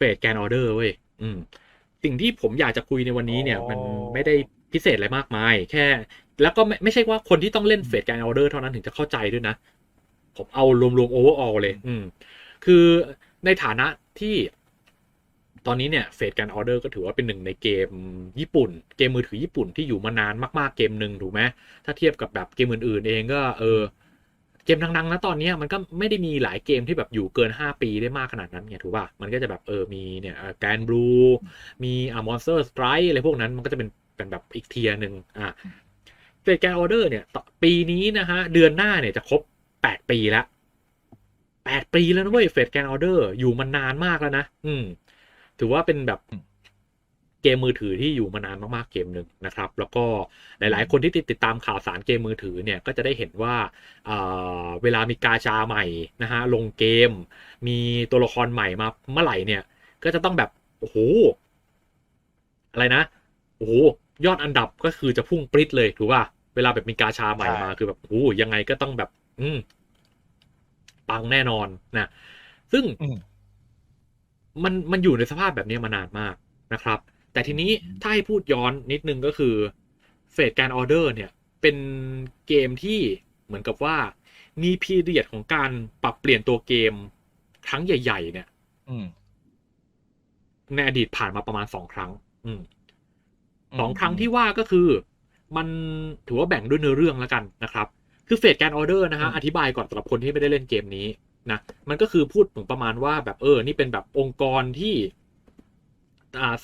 เฟดแกนออเดอร์เว้ยอืมสิ่งที่ผมอยากจะคุยในวันนี้เนี่ยอ๋อมันไม่ได้พิเศษอะไรมากมาย แค่ แล้วก็ไม่ไม่ใช่ว่าคนที่ต้องเล่นเฟดแกนออเดอร์เท่านั้นถึงจะเข้าใจด้วยนะ ผมเอารวมๆโอเวอร์ออลเลย อืมคือในฐานะที่ตอนนี้เนี่ยเฟดการออเดอร์ก็ถือว่าเป็นหนึ่งในเกมญี่ปุ่น เกมมือถือญี่ปุ่นที่อยู่มานานมาก ๆ เกมหนึ่งถูกไหมถ้าเทียบกับแบบเกมอื่น ๆ เองก็เออเกมดังๆนะตอนนี้มันก็ไม่ได้มีหลายเกมที่แบบอยู่เกิน 5 ปีได้มากขนาดนั้นไงถูกป่ะ มันก็จะแบบเออมีเนี่ยแกนบลูมีอ่ามอนสเตอร์สไตร์อะไรพวกนั้นมันก็จะเป็นเป็นแบบอีกเทียร์หนึ่งอะเฟดการออเดอร์เนี่ย ปีนี้นะฮะ เดือนหน้าเนี่ยจะครบ 8 ปีแล้ว8ปีแล้วนะเว้ยเฟดแการออเดอร์อยู่มานานมากแล้วนะ อืม ถือว่าเป็นแบบ เกมมือถือที่อยู่มานานมากๆเกมหนึ่งนะครับ แล้วก็หลายๆ คนที่ติดติดตามข่าวสารเกมมือถือเนี่ยก็จะได้เห็นว่าเอ่อเวลามีกาชาใหม่นะฮะลงเกม มีตัวละครใหม่มาเมื่อไหร่เนี่ยก็จะต้องแบบโอ้โหอะไรนะโอ้โหยอดอันดับก็คือจะพุ่งปริ๊ดเลยถูกป่ะเวลาแบบมีกาชาใหม่มาคือแบบโอ้โหยังไงก็ต้องแบบ อืมปังแน่นอนนะซึ่งอืมมันมันอยู่ในสภาพแบบนี้มานานมากนะครับ แต่ทีนี้ถ้าให้พูดย้อนนิดนึงก็คือเฟดการออเดอร์เนี่ย เป็นเกมที่เหมือนกับว่า มีพีเรียดของการปรับเปลี่ยนตัวเกมครั้งใหญ่ ๆ เนี่ยอืมในอดีตผ่านมาประมาณสองครั้งอืมสองครั้งที่ว่าก็คือ มันถือว่าแบ่งด้วยเนื้อเรื่องแล้วกันนะครับ คือเฟดการออเดอร์นะฮะอืมอธิบายก่อนสำหรับคนที่ไม่ได้เล่นเกมนี้นะมันก็คือพูดถึงประมาณว่าแบบเออ นี่เป็นแบบองค์กรที่อ่า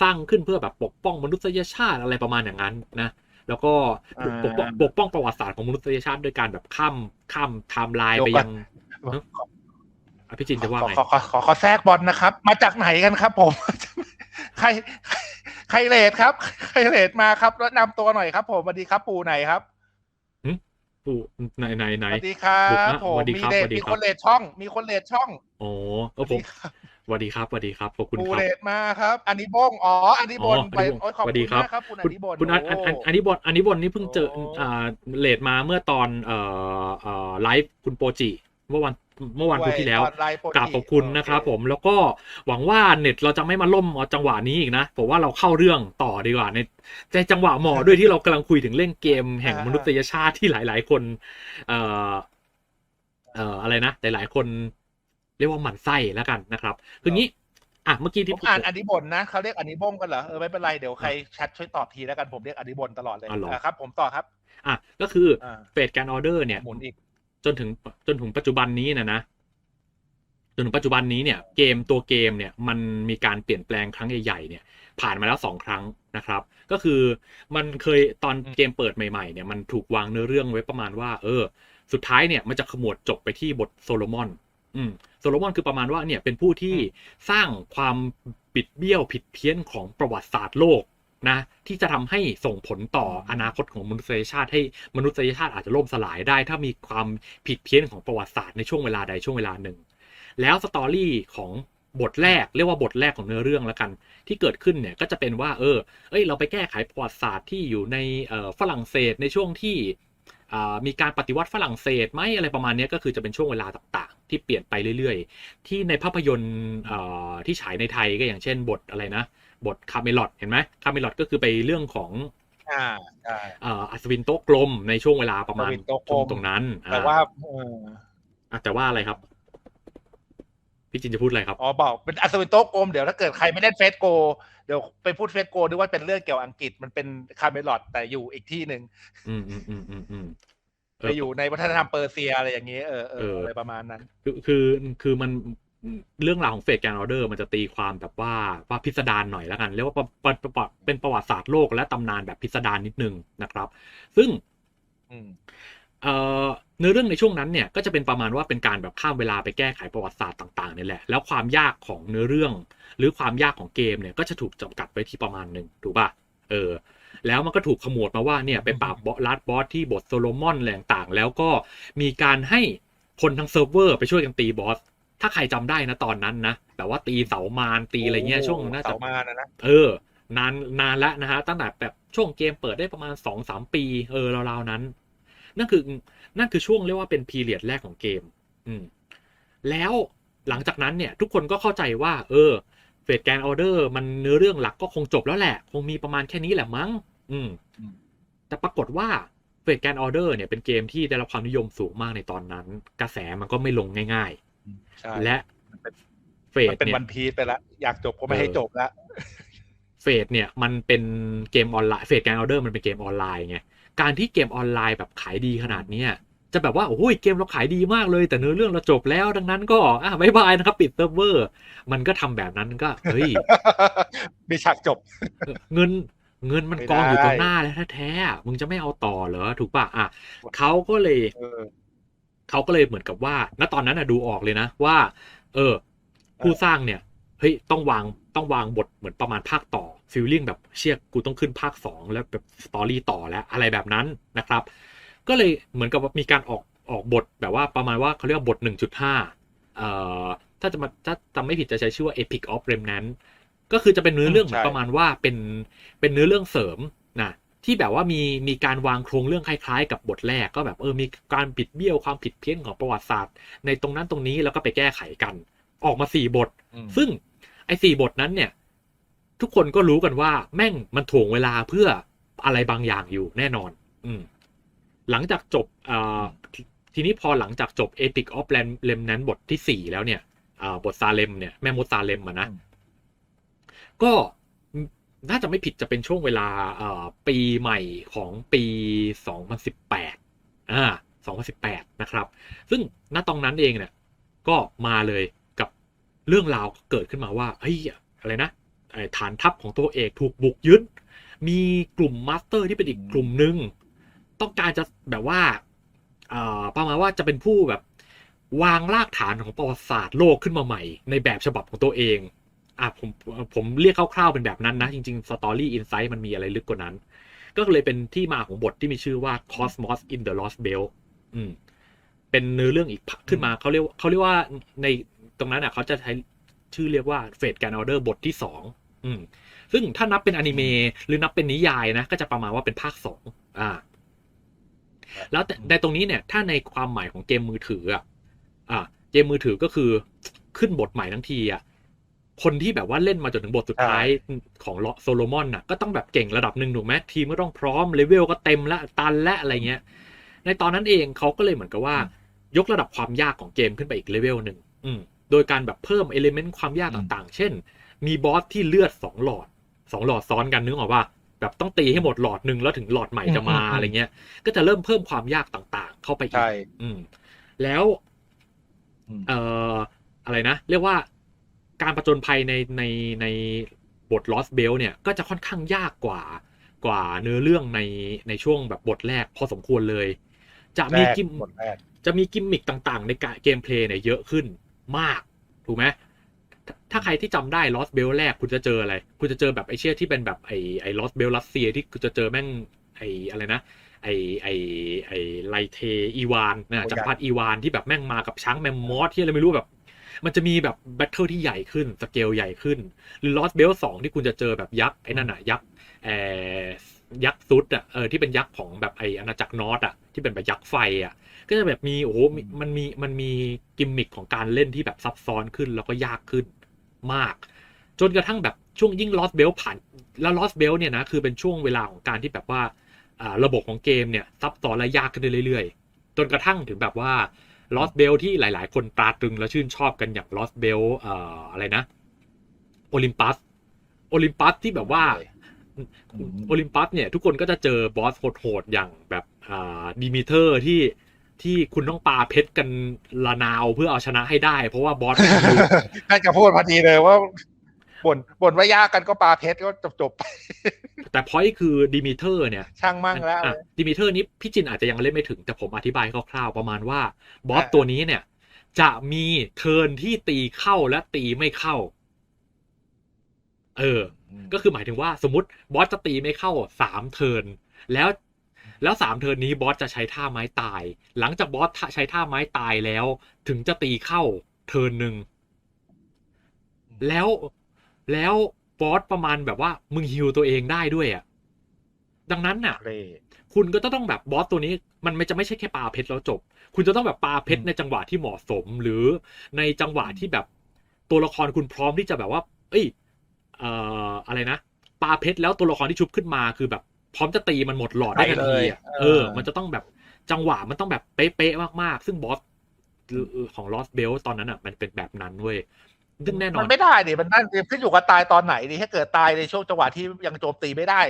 สร้างขึ้นเพื่อแบบปกป้องมนุษยชาติอะไรประมาณอย่างนั้นนะแล้วก็ปกปกป้องปกป้องประวัติศาสตร์ของมนุษยชาติด้วยการแบบข้ามข้ามไทม์ไลน์ไปยังอภิจินจะว่าขอไงขอขอขอขอแทรกบอลนะครับ มาจากไหนกันครับ ผม ใคร ใครใครเลดครับ ใครเลดมาครับแนะนำตัวหน่อยครับ ผมสวัสดีครับปูไหนครับ ปู่ไหนไหนไหนสวัสดีครับบุกนะผมสวัสดีมีครับเลสดวัสดีมีครับคนเลดช่อง มีคนเลดช่องอ๋อเออผมสวัสดีครับสวัสดีครับขอบคุณปูครับเลดมาครับอันนี้บงอ๋ออันนี้บนอ๋อไปอันนี้บงโอ้ยขอบสวัสดีคุณครับมากครับคุณอัคุณนนี้บนคุณอันอันอันอันนี้บอลอันนี้บอลนี่เพิ่งเจอโอ้อ่าเลดมาเมื่อตอนเอ่อเอ่อไลฟ์คุณโปจิเมื่อวัน เมื่อวันพุธที่แล้วออนไลน์โปรกราบขอบคุณนะครับผมแล้วก็หวังว่าเน็ตเราจะไม่มาล่มเอาจังหวะนี้อีกนะผมว่าเราเข้าเรื่องต่อดีกว่าในในจังหวะเหมาะด้วยที่เรากำลังคุยถึงเล่นเกมแห่งมนุษยชาติที่หลาย ๆ คน เอ่อเอ่ออะไรนะหลายๆคนเรียกว่าหมั่นไส้แล้วกันนะครับคืองี้อะเมื่อกี้ผที่มอ่านอันนี้บนนะเขาเรียกอันนี้บงกันเหรอเออไม่เป็นไรเดี๋ยวใครแชทช่วยตอบทีแล้วกันผมเรียกอันนี้บนตลอดเลยอ๋อเหรออะครับ ผมต่อครับ อะก็คืออ่าเฟดการออเดอร์เนี่ยหมุนอีก จนถึงจนถึงปัจจุบันนี้นะนะจนถึงปัจจุบันนี้เนี่ยเกมตัวเกมเนี่ยมันมีการเปลี่ยนแปลงครั้งใหญ่ๆเนี่ยผ่านมาแล้วสองครั้งนะครับ ก็คือมันเคยตอนอืมเกมเปิดใหม่ ๆ เนี่ยมันถูกวางเนื้อเรื่องไว้ประมาณว่า เออ สุดท้ายเนี่ยมันจะขมวดจบไปที่บทโซโลมอนอืมโซโลมอนคือประมาณว่าเนี่ยเป็นผู้ที่สร้างความบิดเบี้ยวผิดเพี้ยนของประวัติศาสตร์โลก นะที่จะทำให้ส่งผลต่ออนาคตของมนุษยชาติให้มนุษยชาติอาจจะล่มสลายได้ ถ้ามีความผิดเพี้ยนของประวัติศาสตร์ในช่วงเวลาใดช่วงเวลาหนึ่ง แล้วสตอรี่ของบทแรกเรียกว่าบทแรกของเนื้อเรื่องแล้วกัน ที่เกิดขึ้นเนี่ยก็จะเป็นว่าเออเอ้ยเราไปแก้ไขประวัติศาสตร์ที่อยู่ในฝรั่งเศสในช่วงที่มีการปฏิวัติฝรั่งเศสไหมอะไรประมาณนี้ก็คือจะเป็นช่วงเวลาต่างๆ ที่เปลี่ยนไปเรื่อย ๆ ที่ในภาพยนตร์ที่ฉายในไทยก็อย่างเช่นบทอะไรนะ บทคาเมลอดเห็นไหมคาเมลอดก็คือไปเรื่องของอ่าใช่เอ่ออัศวินโต๊ะกลมในช่วงเวลาประมาณอัศวินโต๊ะกลมตรงนั้น แต่อ่ว่าเอออะแต่ว่าอะไรครับ พี่จินจะพูดอะไรครับอ๋อบอกเป็นอัศวินโต๊ะกลมเดี๋ยวถ้าเกิดใครไม่เล่นเฟสโกเดี๋ยวไปพูดเฟสโกนึกว่าเป็นเรื่องเกี่ยวอังกฤษมันเป็นคาเมลอดแต่อยู่อีกที่หนึ่งอืมอืมอืมอืมอืมเอไปออยู่ในวัฒนธรรมเปอร์เซียอะไรอย่างนี้ เออเอเอออออะไรประมาณนั้น คือคือคือมัน เรื่องราวของเฟสแกนออเดอร์มันจะตีความแบบว่าว่าพิสดารหน่อยแล้วกัน เรียกว่าประประประประเป็นประวัติศาสตร์โลกและตำนานแบบพิสดารนิดนึงนะครับ ซึ่งอืมเอ่อเนื้อเรื่องในช่วงนั้นเนี่ยก็จะเป็นประมาณว่าเป็นการแบบข้ามเวลาไปแก้ไขประวัติศาสตร์ต่างๆนี่แหละ แล้วความยากของเนื้อเรื่อง หรือความยากของเกมเนี่ยก็จะถูกจำกัดไว้ที่ประมาณหนึ่งถูกป่ะเออแล้วมันก็ถูกขมวดมาว่าเนี่ยไปปราบบอสลัดบอสที่บทโซโลมอนอะไรต่างๆแล้วก็มีการให้คนทั้งเซิร์ฟเวอร์ไปช่วยกันตีบอส ถ้าใครจำได้นะตอนนั้นนะแบบว่าตีเสามานตีอะไรเงี้ยช่วงน่าจะเสามานะนะเออนานนานแล้วนะฮะตั้งแต่แบบช่วงเกมเปิดได้ประมาณสองสามปีเออราวๆนั้น นั่นคือนั่นคือช่วงเรียกว่าเป็นพีเรียดแรกของเกม อืมแล้วหลังจากนั้นเนี่ย ทุกคนก็เข้าใจว่า เออเฟดแกนออเดอร์มันเนื้อเรื่องหลักก็คงจบแล้วแหละ คงมีประมาณแค่นี้แหละมั้ง อืมอืมแต่ปรากฏว่าเฟดแกนออเดอร์เนี่ยเป็นเกมที่ได้รับความนิยมสูงมากในตอนนั้น กระแสมันก็ไม่ลงง่ายใช่ๆ และมันเป็นเฟมัดนเป็นเนี่ยวันพีซไปแล้วอยากจบก็ไม่ให้เออจบแล้วเฟดเนี่ยมันเป็นเกมออนไลน์เฟดแกนออเดอร์มันเป็นเกมออนไลน์ไงการที่เกมออนไลน์แบบขายดีขนาดเนี้ยจะแบบว่าโอ้ยเกมเราขายดีมากเลย แต่เนื้อเรื่องเราจบแล้วดังนั้นก็อะบายบายนะครับปิดเซิร์ฟเวอร์ มันก็ทำแบบนั้นก็เฮ้ยมีฉากจบ เงินเงินมันไม่กองอยู่ตรงได้หน้าแล้วแท้ๆอะมึงจะไม่เอาต่อเหรอถูกป่ะอะเขาก็เลย เขาก็เลยเหมือนกับว่า ณตอนนั้นนะดูออกเลยนะว่า เออ ผู้สร้างเนี่ยเฮ้ยต้องวางต้องวางบทเหมือนประมาณภาคต่อฟิลลิ่งแบบเชียกูต้องขึ้นภาคสองแล้วแบบสตอรี่ต่อแล้วอะไรแบบนั้นนะครับ ก็เลยเหมือนกับมีการออกออกบทแบบว่าประมาณว่าเขาเรียกว่าบท 1.5เอ่อถ้าจะมาถ้าจำไม่ผิดจะใช้ชื่อว่า Epic of Remnant ก็คือจะเป็นเนื้อเรื่องเหมือนประมาณว่าเป็นเป็นเนื้อเรื่องเสริม ที่แบบว่ามีมีการวางโครงเรื่องคล้ายๆ กับบทแรกก็แบบเออมีการบิดเบี้ยวความผิดเพี้ยนของประวัติศาสตร์ ในตรงนั้นตรงนี้แล้วก็ไปแก้ไขกัน ออกมาสี่บทอืมซึ่งไอ้สี่บทนั้นเนี่ย ทุกคนก็รู้กันว่า แม่งมันถ่วงเวลาเพื่ออะไรบางอย่างอยู่แน่นอน อืมหลังจากจบอ่าททีนี้พอหลังจากจบ Epic of Lam เลมนั้นบทที่สี่แล้วเนี่ยอ่าบทซาเลมเนี่ยแม่มดซาเลมอะนะอืมก็ น่าจะไม่ผิดจะเป็นช่วงเวลาปีใหม่ของปี 2018อ่า2018 นะครับ ซึ่งณตรงนั้นเองเนี่ยก็มาเลยกับเรื่องราวเกิดขึ้นมาว่าเฮ้ยอะไรนะฐานทัพของตัวเอกถูกบุกยึด มีกลุ่มมาสเตอร์ที่เป็นอีกกลุ่มหนึ่งต้องการจะแบบว่าประมาณว่าจะเป็นผู้แบบวางรากฐานของประวัติศาสตร์โลกขึ้นมาใหม่ ในแบบฉบับของตัวเอง อะผมผมเรียกคร่าวๆเป็นแบบนั้นนะ จริงๆ Story Insight มันมีอะไรลึกกว่านั้น ก็เลยเป็นที่มาของบทที่มีชื่อว่า Cosmos in the Lost Belt อืม เป็นเนื้อเรื่องอีกพักขึ้นมาเขาเรียกว่าเขาเรียกว่าในตรงนั้นอะเขาจะใช้ชื่อเรียกว่า Fate Grand Order บทที่สองอืม ซึ่งถ้านับเป็นอนิเมะหรือนับเป็นนิยายนะ ก็จะประมาณว่าเป็นภาคสองอ่า แล้วแต่ในตรงนี้เนี่ย ถ้าในความหมายของเกมมือถืออะ อ่า เกมมือถือก็คือขึ้นบทใหม่ทั้งทีอะ คนที่แบบว่าเล่นมาจนถึงบทสุดท้ายของโซโลมอนน่ะก็ต้องแบบเก่งระดับหนึ่งถูกไหมทีมก็ต้องพร้อมเลเวลก็เต็มและตันและอะไรเงี้ย ในตอนนั้นเองเขาก็เลยเหมือนกับว่า ยกระดับความยากของเกมขึ้นไปอีกเลเวลหนึ่งอืมโดยการแบบเพิ่มเอลิเมนต์ความยากต่างๆ เช่น มีบอสที่เลือดสองหลอดสองหลอดซ้อนกันนึกออกว่าแบบต้องตีให้หมดหลอดหนึ่งแล้วถึงหลอดใหม่จะมาอืมอืมอะไรเงี้ย ก็จะเริ่มเพิ่มความยากต่างๆ เข้าไปอีกใช่อืมแล้วอืมเอ่ออะไรนะ เรียกว่า การประจนภัยในในในบท Lost Belt เนี่ยก็จะค่อนข้างยากกว่ากว่าเนื้อเรื่องในในช่วงแบบบทแรกพอสมควรเลย จะแรมีกกิมบทแรกจะมีกิมมิคต่างๆ ในการเกมเพลย์เนี่ยเยอะขึ้นมาก ถูกไหมถ้าถ้าใครที่จำได้ Lost Belt แรกคุณจะเจออะไร คุณจะเจอแบบไอเชี่ยที่เป็นแบบไอไอ Lost Belt รัสเซียที่คุณจะเจอแม่งไออะไรนะไอไอไอไลเทอีวานนะโอ้ยจักรพรรดิอีวานที่แบบแม่งมากับช้างแมมมอสที่อะไรไม่รู้แบบ มันจะมีแบบแบทเทิลที่ใหญ่ขึ้น สเกลใหญ่ขึ้น หรือ Lost Belt 2ที่คุณจะเจอแบบยักษ์ไอ้นั่นอะยักษ์เอยักษ์ซุดอะเออที่เป็นยักษ์ของแบบไออาณาจักรนอตอะที่เป็นแบบยักษ์ไฟอะก็จะแบบมีโอ้โหมันมีมันมีกิมมิคของการเล่นที่แบบซับซ้อนขึ้นแล้วก็ยากขึ้นมาก จนกระทั่งแบบช่วงยิ่ง Lost Belt ผ่านแล้ว Lost Belt เนี่ยนะคือเป็นช่วงเวลาของการที่แบบว่าระบบของเกมเนี่ยซับซ้อนและยากขึ้นเรื่อยๆ จนกระทั่งถึงแบบว่า Lost Belt ที่หลายๆ คนตราตรึงและชื่นชอบกันอย่าง Lost Belt เอ่ออะไรนะโอลิมปัสโอลิมปัสที่แบบว่าอืมโอลิมปัสเนี่ยทุกคนก็จะเจอบอสโหดๆอย่างแบบอ่าดิมิเตอร์ที่ที่คุณต้องปาเพชรกันละนาวเพื่อเอาชนะให้ได้ เพราะว่าบอสนั่นจะพูดพอดีเลยว่า บ่นบ่นว่ายากกันก็ปลาเพชรก็จบจบๆไป แต่พอยคือดิมิเตอร์เนี่ย ช่างมั่งแล้วดิมิเตอร์นี้พี่จินอาจจะยังเล่นไม่ถึง แต่ผมอธิบายคร่าวๆประมาณว่า บอสอ่าตัวนี้เนี่ย จะมีเทิร์นที่ตีเข้าและตีไม่เข้า เออ ก็คือหมายถึงว่าสมมติบอสจะตีไม่เข้าสามเทิร์นแล้วแล้วสามเทิร์นนี้บอสจะใช้ท่าไม้ตาย หลังจากบอสใช้ท่าไม้ตายแล้ว ถึงจะตีเข้าเทิร์นหนึ่งแล้ว แล้วบอสประมาณแบบว่ามึงฮิวตัวเองได้ด้วยอะ ดังนั้นน่ะเร่คุณก็ต้องแบบบอสตัวนี้ มันไม่จะไม่ใช่แค่ปาเพชรแล้วจบ คุณจะต้องแบบปาเพชรอืมในจังหวะที่เหมาะสม หรือในจังหวะที่แบบตัวละครคุณพร้อมที่จะแบบว่า เอ้ยเอ่ออะไรนะปลาเพชรแล้วตัวละครที่ชุบขึ้นมาคือแบบ พร้อมจะตีมันหมดหลอดได้ทันทีอะไปเลยเออเออ มันจะต้องแบบจังหวะมันต้องแบบเป๊ะๆมากๆ ซึ่งบอสของ Lost Bell ตอนนั้นอะ มันเป็นแบบนั้นเว้ย ซึ่งแน่นอมันนไม่ได้ดิมันนั่นขึ้นอยู่กับตายตอนไหนดิถ้าเกิดตายในช่วงจังหวะที่ยังโจมตีไม่ได้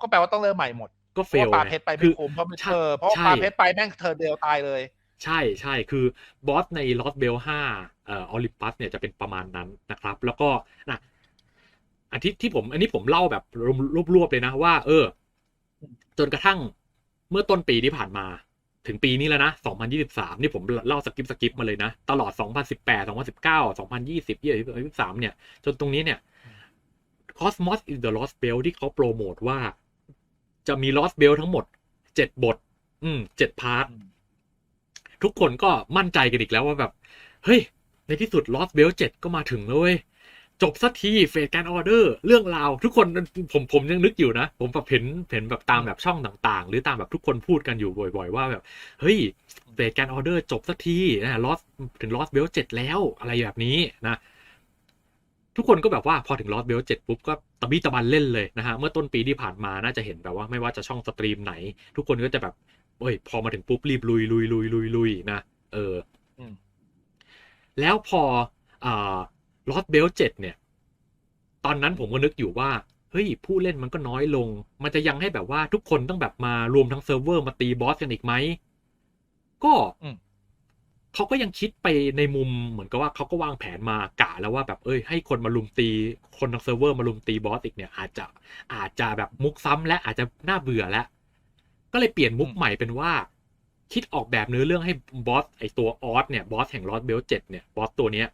ก็แปลว่าต้องเริ่มใหม่หมด ก็เพเฟราะลว่าปลาไงเพชรไปคืไม่อคุ้มเพราะมันใช่เออเพราะว่าใช่ปลาเพชรไปแม่งเธอเดียวตายเลย ใช่ใช่คือบอสใน Lost Bell 5เอ่ออลิปัสเนี่ยจะเป็นประมาณนั้นนะครับ แล้วก็นะอันที่ที่ผมอันนี้ผมเล่าแบบรวบๆเลยนะว่า เออ จนกระทั่งเมื่อต้นปีที่ผ่านมา ถึงปีนี้แล้วนะ 2023 นี่ผมเล่าสกิปสกิปมาเลยนะ ตลอด 2018 2019 2020 2023 เนี่ย จนตรงนี้เนี่ย Cosmos is the Lost Bell ที่เขาโปรโมทว่า จะมี Lost Bell ทั้งหมด 7 บท อืม 7 พาร์ท ทุกคนก็มั่นใจกันอีกแล้วว่าแบบ เฮ้ย ในที่สุด Lost Bell 7 ก็มาถึงแล้วเว้ย จบสักทีเฟสการออเดอร์เรื่องราวทุกคนผมผมยังนึกอยู่นะ ผมแบบเห็นเห็นแบบตามแบบช่องต่างๆ หรือตามแบบทุกคนพูดกันอยู่บ่อย ๆ ว่าแบบ เฮ้ยเฟสการออเดอร์จบสักทีนะลอสถึงลอสเบลเจ็ดแล้วอะไรแบบนี้นะทุกคนก็แบบว่าพอถึงลอสเบลเจ็ดปุ๊บก็ตะบี้ตะบันเล่นเลยนะฮะ เมื่อต้นปีที่ผ่านมาน่าจะเห็นแบบว่าไม่ว่าจะช่องสตรีมไหน ทุกคนก็จะแบบเอ้ย พอมาถึงปุ๊บรีบลุยลุยลุยลุยลุยนะเอออมแล้วพออ่า ลอสเบลเจ็ดเนี่ย ตอนนั้นผมก็นึกอยู่ว่า เฮ้ย ผู้เล่นมันก็น้อยลง มันจะยังให้แบบว่าทุกคนต้องแบบมารวมทั้งเซิร์ฟเวอร์มาตีบอสกันอีกไหม ก็อืมเขาก็ยังคิดไปในมุมเหมือนกับว่าเขาก็วางแผนมากะแล้วว่าแบบเอ้ยให้คนมาลุมตี คนทั้งเซิร์ฟเวอร์มาลุมตีบอสอีกเนี่ย อาจจะอาจจะแบบมุกซ้ำและอาจจะน่าเบื่อแล้ว ก็เลยเปลี่ยนมุกอืมใหม่เป็นว่า คิดออกแบบเนื้อเรื่องให้บอสไอตัวออสเนี่ยบอสแห่งลอสเบลเจ็ดเนี่ยบอสตัวเนี้ย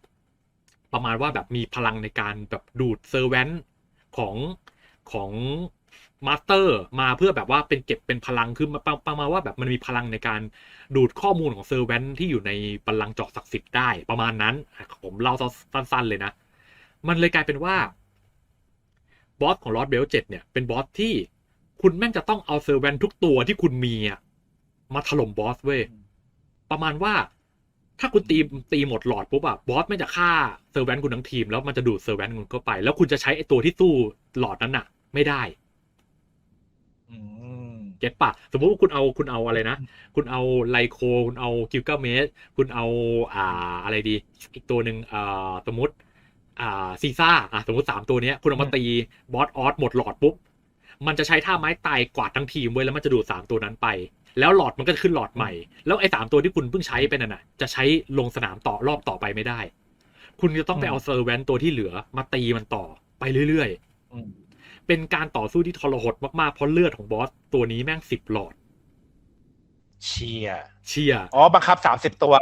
ประมาณว่าแบบมีพลังในการแบบดูดเซอร์แวนของของมาสเตอร์มาเพื่อแบบว่าเป็นเก็บเป็นพลังคือมาประมาณว่าแบบมันมีพลังในการดูดข้อมูลของเซอร์แวนที่อยู่ในบัลลังก์จาะศักดิ์สิทธิ์ได้ประมาณนั้น ผมเล่าสั้นๆเลยนะ มันเลยกลายเป็นว่าบอสของลอสเบลเจ็ดเนี่ยเป็นบอสที่คุณแม่งจะต้องเอาเซอร์แวนทุกตัวที่คุณมีอะมาถล่มบอสเว้ยประมาณว่า ถ้าคุณตีตีหมดหลอดปุ๊บอะบอสไม่งจะฆ่าเซอร์แวนคุณทั้งทีม แล้วมันจะดูดเซอร์แวนคุณเข้าไป แล้วคุณจะใช้ไอตัวที่สู้หลอดนั้นอะไม่ได้อืมเก็ตปะสมมติว่าคุณเอาคุณเอาอะไรนะ คุณเอาไลโค คุณเอากิลกาเมสคุณเอาอ่าอะไรดี อีกตัวหนึ่งอ่าสมมติ อ่าซีซ่าอะสมมติสามตัวเนี้ย คุณเอามาตีบอสออสหมดหลอดปุ๊บ มันจะใช้ท่าไม้ตายกวาดทั้งทีมไว้ยแล้วมันจะดูดสามตัวนั้นไป แล้วหลอดมันก็จะขึ้นหลอดใหม่ แล้วไอ้สามตัวที่คุณเพิ่งใช้ไปนั่นน่ะ จะใช้ลงสนามต่อรอบต่อไปไม่ได้ คุณจะต้องไปเอาเซอร์แวนตัวที่เหลือมาตีมันต่อไปเรื่อยๆอืมเป็นการต่อสู้ที่ทรหดมากๆ เพราะเลือดของบอสตัวนี้แม่งสิบหลอด เชียร์เชียร์อ๋อ บังคับสามสิบตัว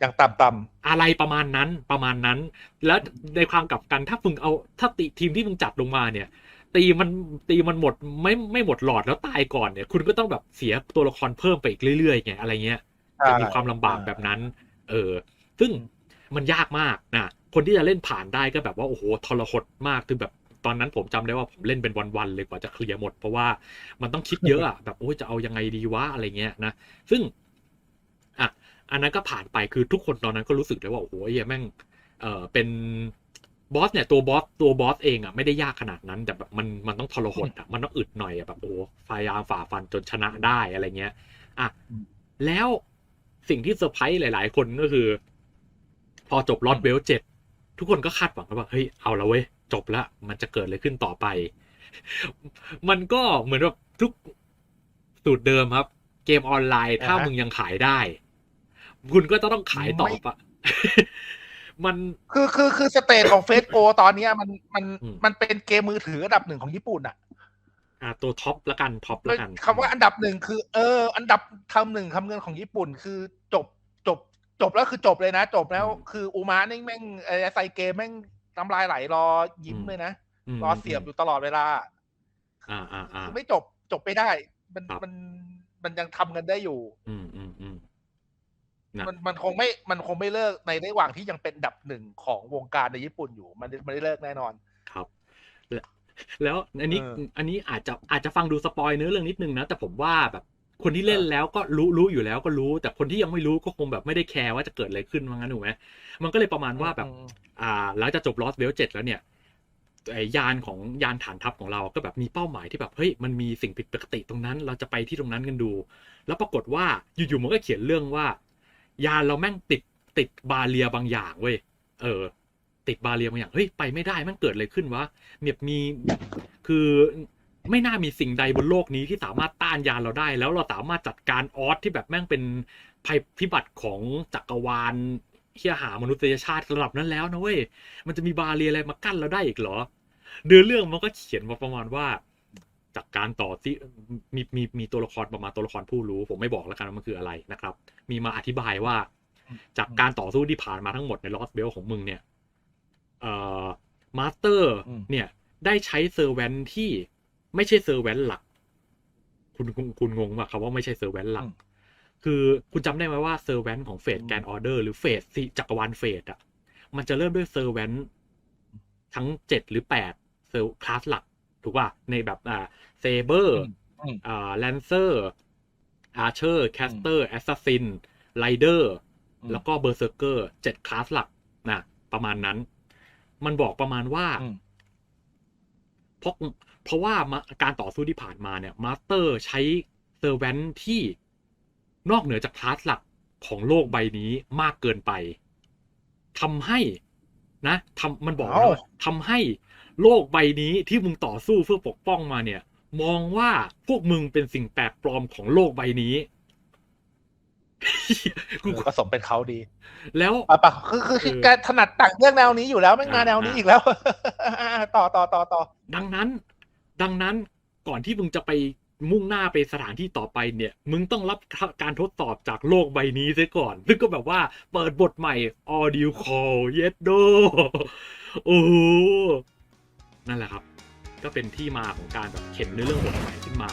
อย่างต่ำอะไรประมาณนั้นประมาณนั้น แล้วในความกลับกันถ้ามึงเอาถ้าตีทีมที่มึงจัดลงมาเนี่ย ตีมันตีมันหมดไม่ไม่หมดหลอดแล้วตายก่อนเนี่ย คุณก็ต้องแบบเสียตัวละครเพิ่มไปอีกเรื่อยๆไงอะไรเงี้ยๆจะมีความลำบากแบบนั้น เออ ซึ่งมันยากมากนะคนที่จะเล่นผ่านได้ก็แบบว่าโอ้โหทรหดมากคือแบบตอนนั้นผมจำได้ว่าผมเล่นเป็นวันๆเลยกว่าจะเคลียร์หมด เพราะว่ามันต้องคิดเยอะอะแบบโอ้ยจะเอายังไงดีวะอะไรเงี้ยนะซึ่งอะอันนั้นก็ผ่านไปคือทุกคนตอนนั้นก็รู้สึกเลยว่าโอ้โหเหี้ยแม่งเออเป็น บอสเนี่ยตัวบอสตัวบอสเองอะไม่ได้ยากขนาดนั้นแต่แบบมันมันต้องทรหดอะมันต้องอึดหน่อยอะแบบโอ้โหพยายามฝ่าฟันจนชนะได้อะไรเงี้ย อะอืมแล้วสิ่งที่เซอร์ไพรส์หลาย ๆ คนก็คือ พอจบลอตเวลเจ็ดทุกคนก็คาดหวังว่าเฮ้ยเอาละเว้ยจบละมันจะเกิดอะไรขึ้นต่อไป มันก็เหมือนแบบทุกสูตรเดิมครับ เกมออนไลน์ถ้าอ่าฮะมึงยังขายได้ คุณก็จะต้องขายต่อปะ มันคือคือคือสเตจของเฟสโกตอนเนี้ยมันมันอืมมันเป็นเกมมือถืออันดับหนึ่งของญี่ปุ่นอะ อ่าตัวท็อปละกันท็อปละกันคำว่าอันดับหนึ่งคือ เออ อันดับคำหนึ่งคำเงินของญี่ปุ่น คือจบจบ จบแล้วคือจบเลยนะ จบแล้วคืออูมานี่แม่งไอ้ไซเกมแม่งน้ำลายไหลรอยิ้มเลยนะมรอเสียบอยู่ตลอดเวลา อ่าอ่าอ่าคือไม่จบจบไม่ได้ มันครับมันมันยังทำกันได้อยู่ อืมอืมอืม นะ มันมันคงไม่ มันคงไม่เลิกในระหว่างที่ยังเป็นอันดับหนึ่งของวงการในญี่ปุ่นอยู่มันมันไม่ได้เลิกแน่นอน ครับ แล้วแล้วอันนี้เอออันนี้อาจจะอาจจะฟังดูสปอยเนื้อเรื่องนิดนึงนะ แต่ผมว่าแบบคนที่เล่นแล้วก็รู้รู้อยู่แล้วก็รู้ แต่คนที่ยังไม่รู้ก็คงแบบไม่ได้แคร์ว่าจะเกิดอะไรขึ้นว่างั้นถูกไหมมันก็เลยประมาณว่าแบบ อืม อ่าหลังจากจบลอสเวลเจ็ดแล้วเนี่ยไอ้ยานของยานฐานทัพของเราก็แบบมีเป้าหมายที่แบบเฮ้ยมันมีสิ่งผิดปกติตรงนั้น เราจะไปที่ตรงนั้นกันดู แล้วปรากฏว่าอยู่ๆมันก็เขียนเรื่องว่า ยานเราแม่งติดติดบาเรียบางอย่างเว้ย เออ ติดบาเรียบางอย่าง เฮ้ย ไปไม่ได้แม่งเกิดอะไรขึ้นวะแบบมี คือไม่น่ามีสิ่งใดบนโลกนี้ที่สามารถต้านยานเราได้ แล้วเราสามารถจัดการออสที่แบบแม่งเป็นภัยพิบัติของจักรวาลเฮียหามนุษยชาติระดับนั้นแล้วนะเว้ย มันจะมีบาเรียอะไรมากั้นเราได้อีกเหรอ เดือเรื่องมันก็เขียนมาประมาณว่า จากการต่อที่มีมีมีตัวละครประมาณตัวละครผู้รู้ ผมไม่บอกแล้วกันว่ามันคืออะไรนะครับ มีมาอธิบายว่า จากการต่อสู้ที่ผ่านมาทั้งหมดในลอสเบลของมึงเนี่ยเอ่อมาสเตอร์อืมเนี่ย ได้ใช้เซอร์แวนที่ไม่ใช่เซอร์แวนหลัก คุณคุณคุณงงว่าคำว่าไม่ใช่เซอร์แวนหลัก คือคุณจำได้ไหมว่าเซอร์แวนของเฟสแกนออเดอร์หรือเฟสจักรวาลเฟสอะมันจะเริ่มด้วยเซอร์แวนทั้งเจ็ดหรือแปดเซอร์คลาสหลัก ถูกป่ะ ในแบบอ่าเซเบอร์อืมอืมอ่าแลนเซอร์อาร์เชอร์แคสเตอร์แอสซัสซินไรเดอร์อืมแล้วก็เบอร์เซอร์เกอร์เจ็ดคลาสหลักนะประมาณนั้น มันบอกประมาณว่าอืมเพราะเพราะว่ามาการต่อสู้ที่ผ่านมาเนี่ยมาสเตอร์ใช้เซอร์แวนที่นอกเหนือจากคลาสหลักของโลกใบนี้มากเกินไปทำให้นะทำมันบอกนะเอ้าว่าทำให้ โลกใบนี้ที่มึงต่อสู้เพื่อปกป้องมาเนี่ย มองว่าพวกมึงเป็นสิ่งแปลกปลอมของโลกใบนี้กูเออก็สมเป็นเขาดี แล้วปะปะคือคือคือเออแกถนัดต่างเรื่องแนวนี้อยู่แล้วไม่งมาอ่าแนวนี้อ่าอีกแล้ว ต่อต่อต่อต่อดังนั้น ดังนั้นก่อนที่มึงจะไปมุ่งหน้าไปสถานที่ต่อไปเนี่ย มึงต้องรับการทดสอบจากโลกใบนี้ซะก่อน ซึ่งก็แบบว่าเปิดบทใหม่ audio call yes do โอ้โห นั่นแหละครับ ก็เป็นที่มาของการแบบเข็นเนื้อเรื่องบทใหม่ขึ้นมา